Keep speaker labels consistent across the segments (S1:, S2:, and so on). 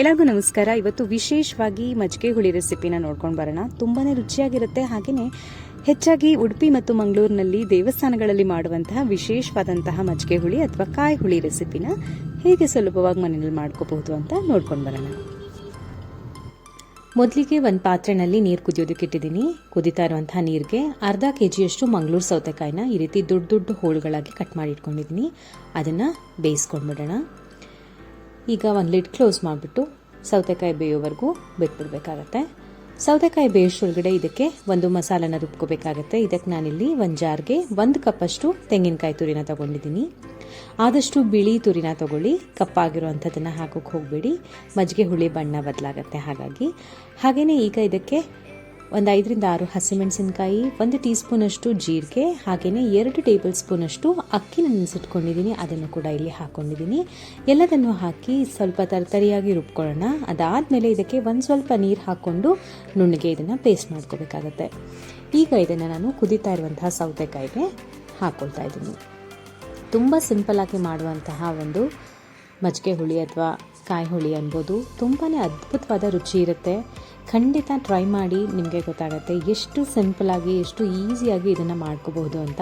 S1: ಎಲ್ಲರಿಗೂ ನಮಸ್ಕಾರ. ಇವತ್ತು ವಿಶೇಷವಾಗಿ ಮಜ್ಜಿಗೆ ಹುಳಿ ರೆಸಿಪಿನ ನೋಡ್ಕೊಂಡು ಬರೋಣ. ತುಂಬಾನೇ ರುಚಿಯಾಗಿರುತ್ತೆ. ಹಾಗೆಯೇ ಹೆಚ್ಚಾಗಿ ಉಡುಪಿ ಮತ್ತು ಮಂಗಳೂರಿನಲ್ಲಿ ದೇವಸ್ಥಾನಗಳಲ್ಲಿ ಮಾಡುವಂತಹ ವಿಶೇಷವಾದಂತಹ ಮಜ್ಜಿಗೆ ಹುಳಿ ಅಥವಾ ಕಾಯಿ ಹುಳಿ ರೆಸಿಪಿನ ಹೇಗೆ ಸುಲಭವಾಗಿ ಮನೆಯಲ್ಲಿ ಮಾಡ್ಕೋಬಹುದು ಅಂತ ನೋಡ್ಕೊಂಡು ಬರೋಣ. ಮೊದಲಿಗೆ ಒಂದು ಪಾತ್ರೆನಲ್ಲಿ ನೀರು ಕುದಿಯೋದಕ್ಕೆ ಇಟ್ಟಿದ್ದೀನಿ. ಕುದಿತಾ ಇರುವಂತಹ ನೀರಿಗೆ ಅರ್ಧ ಕೆ ಜಿಯಷ್ಟು ಮಂಗಳೂರು ಸೌತೆಕಾಯಿನ ಈ ರೀತಿ ದೊಡ್ಡ ದೊಡ್ಡ ಹೋಳುಗಳಾಗಿ ಕಟ್ ಮಾಡಿ ಇಟ್ಕೊಂಡಿದ್ದೀನಿ. ಅದನ್ನು ಬೇಯಿಸ್ಕೊಂಡ್ಬಿಡೋಣ. ಈಗ ಒಂದು ಲಿಡ್ ಕ್ಲೋಸ್ ಮಾಡಿಬಿಟ್ಟು ಸೌತೆಕಾಯಿ ಬೇಯೋವರೆಗೂ ಬಿಟ್ಬಿಡ್ಬೇಕಾಗತ್ತೆ. ಸೌತೆಕಾಯಿ ಬೇಯಿಸೋಳ್ಗಡೆ ಇದಕ್ಕೆ ಒಂದು ಮಸಾಲನ ರುಬ್ಕೋಬೇಕಾಗತ್ತೆ. ಇದಕ್ಕೆ ನಾನಿಲ್ಲಿ ಒಂದು ಜಾರ್ಗೆ ಒಂದು ಕಪ್ಪಷ್ಟು ತೆಂಗಿನಕಾಯಿ ತುರಿನ ತಗೊಂಡಿದ್ದೀನಿ. ಆದಷ್ಟು ಬಿಳಿ ತುರಿನ ತಗೊಳ್ಳಿ. ಕಪ್ಪಾಗಿರುವಂಥದ್ದನ್ನು ಹಾಕೋಕೆ ಹೋಗಬೇಡಿ. ಮಜ್ಜಿಗೆ ಹುಳಿ ಬಣ್ಣ ಬದಲಾಗತ್ತೆ ಹಾಗಾಗಿ. ಹಾಗೆಯೇ ಈಗ ಇದಕ್ಕೆ ಒಂದು ಐದರಿಂದ ಆರು ಹಸಿಮೆಣಸಿನಕಾಯಿ, ಒಂದು ಟೀ ಸ್ಪೂನಷ್ಟು ಜೀರಿಗೆ ಹಾಗೆಯೇ ಎರಡು ಟೇಬಲ್ ಸ್ಪೂನಷ್ಟು ಅಕ್ಕಿನ ನೆನೆಸಿಟ್ಕೊಂಡಿದ್ದೀನಿ ಅದನ್ನು ಕೂಡ ಇಲ್ಲಿ ಹಾಕ್ಕೊಂಡಿದ್ದೀನಿ ಎಲ್ಲದನ್ನು ಹಾಕಿ ಸ್ವಲ್ಪ ತರತರಿಯಾಗಿ ರುಬ್ಕೊಳ್ಳೋಣ. ಅದಾದಮೇಲೆ ಇದಕ್ಕೆ ಒಂದು ಸ್ವಲ್ಪ ನೀರು ಹಾಕ್ಕೊಂಡು ನುಣ್ಣಗೆ ಇದನ್ನು ಪೇಸ್ಟ್ ಮಾಡ್ಕೋಬೇಕಾಗತ್ತೆ. ಈಗ ಇದನ್ನು ನಾನು ಕುದಿತಾ ಇರುವಂತಹ ಸೌತೆಕಾಯಿಗೆ ಹಾಕ್ಕೊಳ್ತಾ ಇದ್ದೀನಿ. ತುಂಬ ಸಿಂಪಲ್ಲಾಗಿ ಮಾಡುವಂತಹ ಒಂದು ಮಜ್ಜಿಗೆ ಹುಳಿ ಅಥವಾ ಕಾಯಿ ಹುಳಿ ಅನ್ಬೋದು. ತುಂಬಾ ಅದ್ಭುತವಾದ ರುಚಿ ಇರುತ್ತೆ. ಖಂಡಿತ ಟ್ರೈ ಮಾಡಿ ನಿಮಗೆ ಗೊತ್ತಾಗುತ್ತೆ ಎಷ್ಟು ಸಿಂಪಲಾಗಿ ಎಷ್ಟು ಈಸಿಯಾಗಿ ಇದನ್ನು ಮಾಡ್ಕೋಬಹುದು ಅಂತ.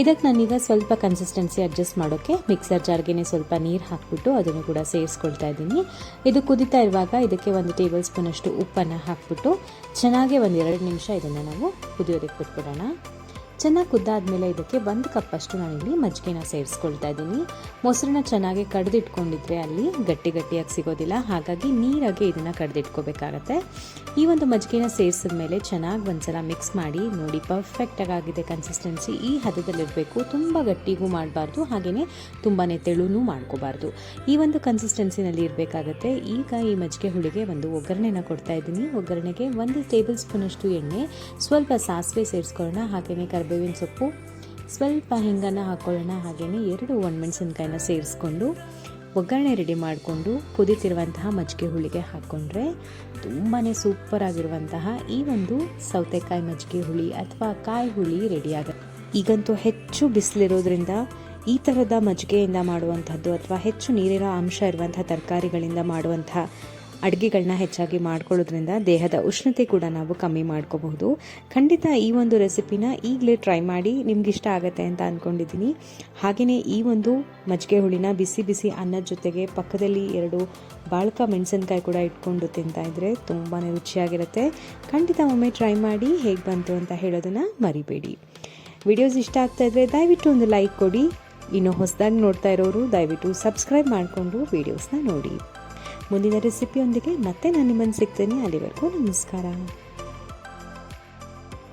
S1: ಇದಕ್ಕೆ ನಾನೀಗ ಸ್ವಲ್ಪ ಕನ್ಸಿಸ್ಟೆನ್ಸಿ ಅಡ್ಜಸ್ಟ್ ಮಾಡೋಕ್ಕೆ ಮಿಕ್ಸರ್ ಜಾರ್ಗೆ ಸ್ವಲ್ಪ ನೀರು ಹಾಕ್ಬಿಟ್ಟು ಅದನ್ನು ಕೂಡ ಸೇರಿಸ್ಕೊಳ್ತಾ ಇದ್ದೀನಿ. ಇದು ಕುದಿತಾ ಇರುವಾಗ ಇದಕ್ಕೆ ಒಂದು ಟೇಬಲ್ ಸ್ಪೂನಷ್ಟು ಉಪ್ಪನ್ನು ಹಾಕ್ಬಿಟ್ಟು ಚೆನ್ನಾಗಿ ಒಂದು ಎರಡು ನಿಮಿಷ ಇದನ್ನು ನಾವು ಕುದಿಯೋದಕ್ಕೆ ಬಿಟ್ಬಿಡೋಣ. ಚೆನ್ನಾಗಿ ಕುದ್ದಾದ್ಮೇಲೆ ಇದಕ್ಕೆ ಒಂದು ಕಪ್ಪಷ್ಟು ನಾನಿಲ್ಲಿ ಮಜ್ಜಿಗೆನ ಸೇರಿಸ್ಕೊಳ್ತಾ ಇದ್ದೀನಿ. ಮೊಸರನ್ನ ಚೆನ್ನಾಗಿ ಕಡ್ದಿಟ್ಕೊಂಡಿದ್ರೆ ಅಲ್ಲಿ ಗಟ್ಟಿ ಗಟ್ಟಿಯಾಗಿ ಸಿಗೋದಿಲ್ಲ. ಹಾಗಾಗಿ ನೀರಾಗಿ ಇದನ್ನು ಕಡ್ದಿಟ್ಕೋಬೇಕಾಗತ್ತೆ. ಈ ಒಂದು ಮಜ್ಜಿಗೆನ ಸೇರಿಸಿದ ಮೇಲೆ ಚೆನ್ನಾಗಿ ಒಂದ್ಸಲ ಮಿಕ್ಸ್ ಮಾಡಿ ನೋಡಿ ಪರ್ಫೆಕ್ಟಾಗಿ ಆಗಿದೆ ಕನ್ಸಿಸ್ಟೆನ್ಸಿ ಈ ಹದದಲ್ಲಿರಬೇಕು. ತುಂಬ ಗಟ್ಟಿಗೂ ಮಾಡಬಾರ್ದು ಹಾಗೆಯೇ ತುಂಬಾ ತೆಳುನೂ ಮಾಡ್ಕೋಬಾರ್ದು. ಈ ಒಂದು ಕನ್ಸಿಸ್ಟೆನ್ಸಿನಲ್ಲಿ ಇರಬೇಕಾಗತ್ತೆ. ಈಗ ಈ ಮಜ್ಜಿಗೆ ಹುಳಿಗೆ ಒಂದು ಒಗ್ಗರಣೆನ ಕೊಡ್ತಾ ಇದ್ದೀನಿ. ಒಗ್ಗರಣೆಗೆ ಒಂದು ಟೇಬಲ್ ಸ್ಪೂನಷ್ಟು ಎಣ್ಣೆ, ಸ್ವಲ್ಪ ಸಾಸಿವೆ ಸೇರಿಸ್ಕೊಳ್ಳೋಣ. ಹಾಗೆಯೇ ಕರಿಬೇವಿನ ಸೊಪ್ಪು. ಸ್ವಲ್ಪ ಹಿಂಗನ್ನು ಹಾಕ್ಕೊಳ್ಳೋಣ ಹಾಗೆಯೇ ಎರಡು ಒಣಮೆಣಸಿನ್ಕಾಯಿನ ಸೇರಿಸ್ಕೊಂಡು ಒಗ್ಗರಣೆ ರೆಡಿ ಮಾಡಿಕೊಂಡು ಕುದಿತಿರುವಂತಹ ಮಜ್ಜಿಗೆ ಹುಳಿಗೆ ಹಾಕ್ಕೊಂಡ್ರೆ ತುಂಬಾ ಸೂಪರ್ ಆಗಿರುವಂತಹ ಈ ಒಂದು ಸೌತೆಕಾಯಿ ಮಜ್ಜಿಗೆ ಹುಳಿ ಅಥವಾ ಕಾಯಿ ಹುಳಿ ರೆಡಿಯಾಗುತ್ತೆ ಈಗಂತೂ ಹೆಚ್ಚು ಬಿಸಿಲಿರೋದ್ರಿಂದ ಈ ಥರದ ಮಜ್ಜಿಗೆಯಿಂದ ಮಾಡುವಂಥದ್ದು ಅಥವಾ ಹೆಚ್ಚು ನೀರಿನ ಅಂಶ ಇರುವಂಥ ತರಕಾರಿಗಳಿಂದ ಮಾಡುವಂಥ ಅಡುಗೆಗಳನ್ನ ಹೆಚ್ಚಾಗಿ ಮಾಡ್ಕೊಳ್ಳೋದ್ರಿಂದ ದೇಹದ ಉಷ್ಣತೆ ಕೂಡ ನಾವು ಕಮ್ಮಿ ಮಾಡ್ಕೋಬಹುದು. ಖಂಡಿತ ಈ ಒಂದು ರೆಸಿಪಿನ ಈಗಲೇ ಟ್ರೈ ಮಾಡಿ ನಿಮ್ಗೆ ಇಷ್ಟ ಆಗುತ್ತೆ ಅಂತ ಅಂದ್ಕೊಂಡಿದ್ದೀನಿ ಹಾಗೆಯೇ ಈ ಒಂದು ಮಜ್ಜಿಗೆ ಹುಳಿನ ಬಿಸಿ ಬಿಸಿ ಅನ್ನದ ಜೊತೆಗೆ ಪಕ್ಕದಲ್ಲಿ ಎರಡು ಬಾಳ್ಕ ಮೆಣಸಿನ್ಕಾಯಿ ಕೂಡ ಇಟ್ಕೊಂಡು ತಿಂತಾ ಇದ್ರೆ ತುಂಬಾ ರುಚಿಯಾಗಿರುತ್ತೆ. ಖಂಡಿತ ಒಮ್ಮೆ ಟ್ರೈ ಮಾಡಿ ಹೇಗೆ ಬಂತು ಅಂತ ಹೇಳೋದನ್ನು ಮರಿಬೇಡಿ. ವಿಡಿಯೋಸ್ ಇಷ್ಟ ಆಗ್ತಾ ಇದ್ರೆ ದಯವಿಟ್ಟು ಒಂದು ಲೈಕ್ ಕೊಡಿ. ಇನ್ನು ಹೊಸದಾಗಿ ನೋಡ್ತಾ ಇರೋರು ದಯವಿಟ್ಟು ಸಬ್ಸ್ಕ್ರೈಬ್ ಮಾಡಿಕೊಂಡು ವೀಡಿಯೋಸ್ನ ನೋಡಿ. ಮುಂದಿನ ರೆಸಿಪಿಯೊಂದಿಗೆ ಮತ್ತೆ ನಾನು ನಿಮ್ಮನ್ನು ಸಿಗ್ತೇನೆ. ಅಲ್ಲಿವರೆಗೂ ನಮಸ್ಕಾರ.